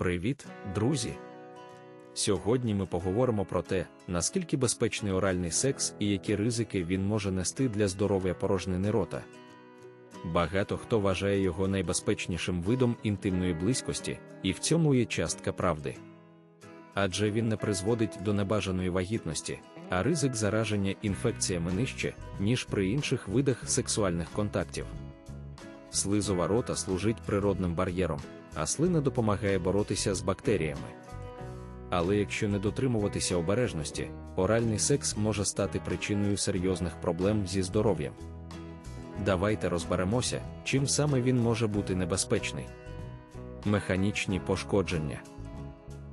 Привіт, друзі! Сьогодні ми поговоримо про те, наскільки безпечний оральний секс і які ризики він може нести для здоров'я порожнини рота. Багато хто вважає його найбезпечнішим видом інтимної близькості, і в цьому є частка правди. Адже він не призводить до небажаної вагітності, а ризик зараження інфекціями нижче, ніж при інших видах сексуальних контактів. Слизова рота служить природним бар'єром, а слина допомагає боротися з бактеріями. Але якщо не дотримуватися обережності, оральний секс може стати причиною серйозних проблем зі здоров'ям. Давайте розберемося, чим саме він може бути небезпечний. Механічні пошкодження.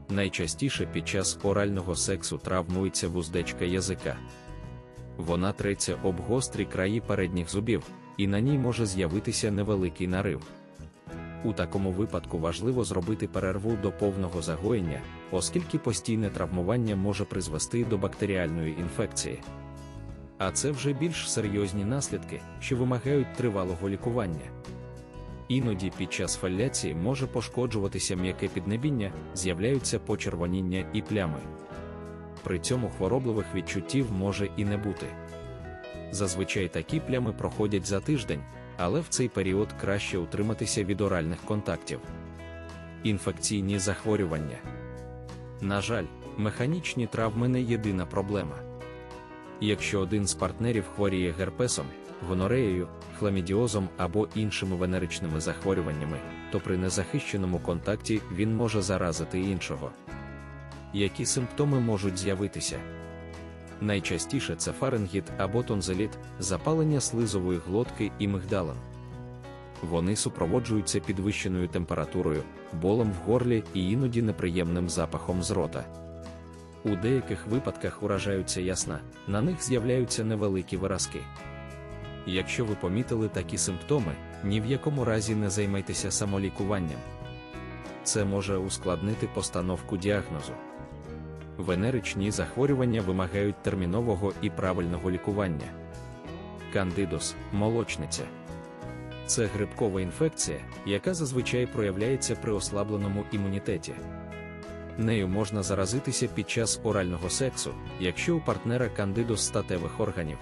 Найчастіше під час орального сексу травмується вуздечка язика. Вона треться об гострі краї передніх зубів, і на ній може з'явитися невеликий нарив. У такому випадку важливо зробити перерву до повного загоєння, оскільки постійне травмування може призвести до бактеріальної інфекції. А це вже більш серйозні наслідки, що вимагають тривалого лікування. Іноді під час фаляції може пошкоджуватися м'яке піднебіння, з'являються почервоніння і плями. При цьому хворобливих відчуттів може і не бути. Зазвичай такі плями проходять за тиждень, але в цей період краще утриматися від оральних контактів. Інфекційні захворювання. На жаль, механічні травми не єдина проблема. Якщо один з партнерів хворіє герпесом, гонореєю, хламідіозом або іншими венеричними захворюваннями, то при незахищеному контакті він може заразити іншого. Які симптоми можуть з'явитися? Найчастіше це фарингіт або тонзиліт, запалення слизової глотки і мигдалин. Вони супроводжуються підвищеною температурою, болем в горлі і іноді неприємним запахом з рота. У деяких випадках уражаються ясна, на них з'являються невеликі виразки. Якщо ви помітили такі симптоми, ні в якому разі не займайтеся самолікуванням. Це може ускладнити постановку діагнозу. Венеричні захворювання вимагають термінового і правильного лікування. Кандидос молочниця. Це грибкова інфекція, яка зазвичай проявляється при ослабленому імунітеті. Нею можна заразитися під час орального сексу, якщо у партнера кандидоз статевих органів.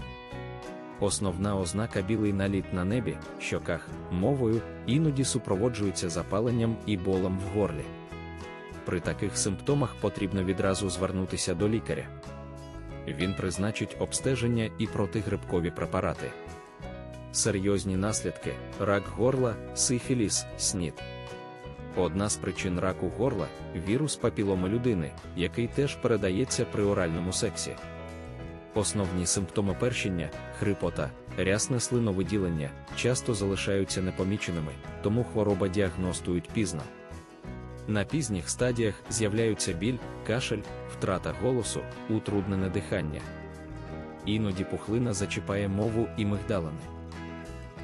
Основна ознака білий наліт на небі, щоках, мовою, іноді супроводжується запаленням і болем в горлі. При таких симптомах потрібно відразу звернутися до лікаря. Він призначить обстеження і протигрибкові препарати. Серйозні наслідки рак горла, сифіліс, снід. Одна з причин раку горла вірус папіломи людини, який теж передається при оральному сексі. Основні симптоми першення, хрипота, рясне слиновиділення часто залишаються непоміченими, тому хвороба діагностують пізно. На пізніх стадіях з'являються біль, кашель, втрата голосу, утруднене дихання. Іноді пухлина зачіпає мову і мигдалини.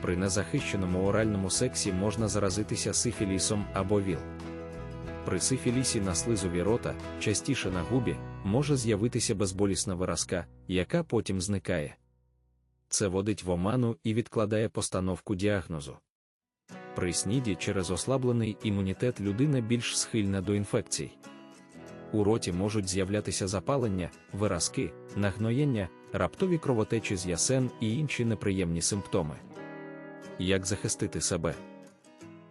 При незахищеному оральному сексі можна заразитися сифілісом або ВІЛ. При сифілісі на слизові рота, частіше на губі, може з'явитися безболісна виразка, яка потім зникає. Це водить в оману і відкладає постановку діагнозу. При сніді через ослаблений імунітет людина більш схильна до інфекцій. У роті можуть з'являтися запалення, виразки, нагноєння, раптові кровотечі з ясен і інші неприємні симптоми. Як захистити себе?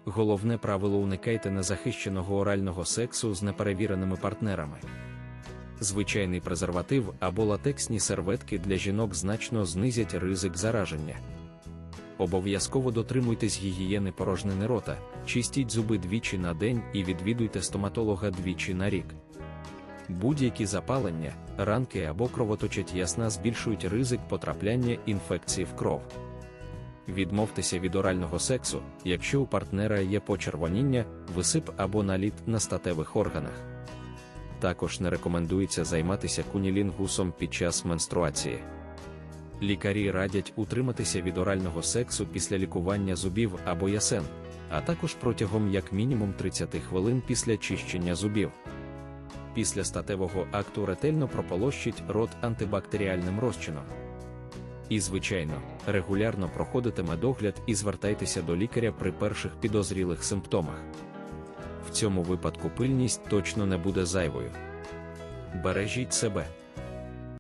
Головне правило уникайте незахищеного орального сексу з неперевіреними партнерами. Звичайний презерватив або латексні серветки для жінок значно знизять ризик зараження. Обов'язково дотримуйтесь гігієни порожнини рота, чистіть зуби двічі на день і відвідуйте стоматолога двічі на рік. Будь-які запалення, ранки або кровоточать ясна збільшують ризик потрапляння інфекції в кров. Відмовтеся від орального сексу, якщо у партнера є почервоніння, висип або наліт на статевих органах. Також не рекомендується займатися кунілінгусом під час менструації. Лікарі радять утриматися від орального сексу після лікування зубів або ясен, а також протягом як мінімум 30 хвилин після чищення зубів. Після статевого акту ретельно прополощіть рот антибактеріальним розчином. І, звичайно, регулярно проходите медогляд і звертайтеся до лікаря при перших підозрілих симптомах. в цьому випадку пильність точно не буде зайвою. Бережіть себе.